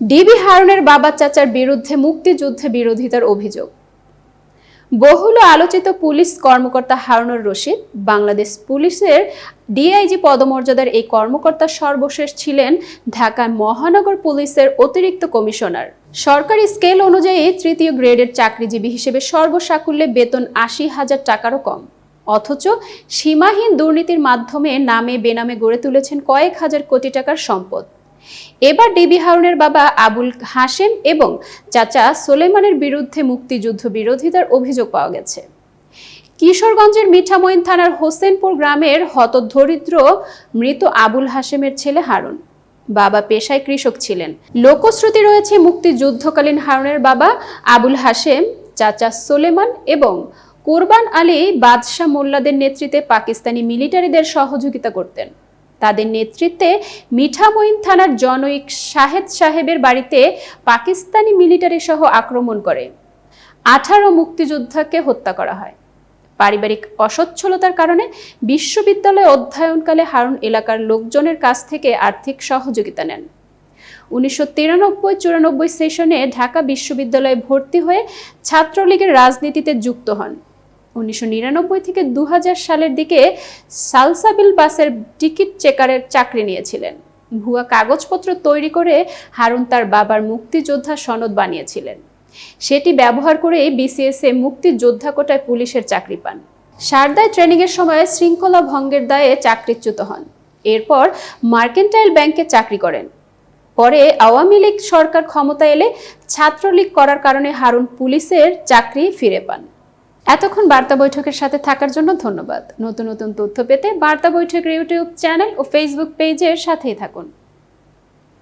DB হারুনের বাবা চাচার বিরুদ্ধে মুক্তিযুদ্ধে বিরোধিতার অভিযোগ। বহুল আলোচিত পুলিশ কর্মকর্তা হারুনুর রশিদ বাংলাদেশ পুলিশের ডিআইজি পদমর্যাদার এই কর্মকর্তা সর্বশেষ ছিলেন ঢাকা মহানগর পুলিশের অতিরিক্ত কমিশনার। সরকারি স্কেল অনুযায়ী তৃতীয় গ্রেডের চাকরিজীবী হিসেবে সর্বসাকুল্যে বেতন আশি হাজার টাকারও কম। অথচ সীমাহীন দুর্নীতির মাধ্যমে নামে বেনামে গড়ে তুলেছেন কয়েক হাজার কোটি টাকার সম্পদ। এবার ডিবি হারুনের বাবা আবুল হাসেম এবং চাচা সোলেমানের বিরুদ্ধে মুক্তিযুদ্ধ বিরোধিতার অভিযোগ পাওয়া গেছে। কিশোরগঞ্জের মিঠামইন থানার হোসেনপুর গ্রামের হতদরিদ্র মৃত আবুল হাশেমের ছেলে হারুন। বাবা পেশায় কৃষক ছিলেন। লোকশ্রুতি রয়েছে মুক্তিযুদ্ধকালীন হারুনের বাবা আবুল হাশেম, চাচা সোলেমান এবং কোরবান আলী বাদশাহ মোল্লাদের নেতৃত্বে পাকিস্তানি মিলিটারিদের সহযোগিতা করতেন। তাদের নেতৃত্বে মিঠামইন থানার জনৈক শাহেদ সাহেবের বাড়িতে পাকিস্তানি মিলিটারি সহ আক্রমণ করে। আঠারো মুক্তিযোদ্ধাকে হত্যা করা হয়। পারিবারিক অসচ্ছলতার কারণে বিশ্ববিদ্যালয়ে অধ্যয়নকালে হারুন এলাকার লোকজনের কাছ থেকে আর্থিক সহযোগিতা নেন। উনিশশো তিরানব্বই চুরানব্বই সেশনে ঢাকা বিশ্ববিদ্যালয়ে ভর্তি হয়ে ছাত্রলীগের রাজনীতিতে যুক্ত হন। উনিশশো নিরানব্বই থেকে দু হাজার সালের দিকে সালসাবিল বাসের টিকিট চেকারের চাকরি নিয়েছিলেন। ভুয়া কাগজপত্র তৈরি করে হারুন তার বাবার মুক্তিযোদ্ধা সনদ বানিয়েছিলেন। সেটি ব্যবহার করে বিসিএসএ মুক্তিযোদ্ধা কোটায় পুলিশের চাকরি পান। সারদায় ট্রেনিংয়ের সময় শৃঙ্খলা ভঙ্গের দায়ে চাকরিচ্যুত হন। এরপর মার্কেন্টাইল ব্যাংকে চাকরি করেন। পরে আওয়ামী লীগ সরকার ক্ষমতা এলে ছাত্রলীগ করার কারণে হারুন পুলিশের চাকরি ফিরে পান। এতক্ষণ বার্তা বৈঠকের সাথে থাকার জন্য ধন্যবাদ। নতুন নতুন তথ্য পেতে বার্তা বৈঠকের ইউটিউব চ্যানেল ও ফেসবুক পেজের সাথেই থাকুন।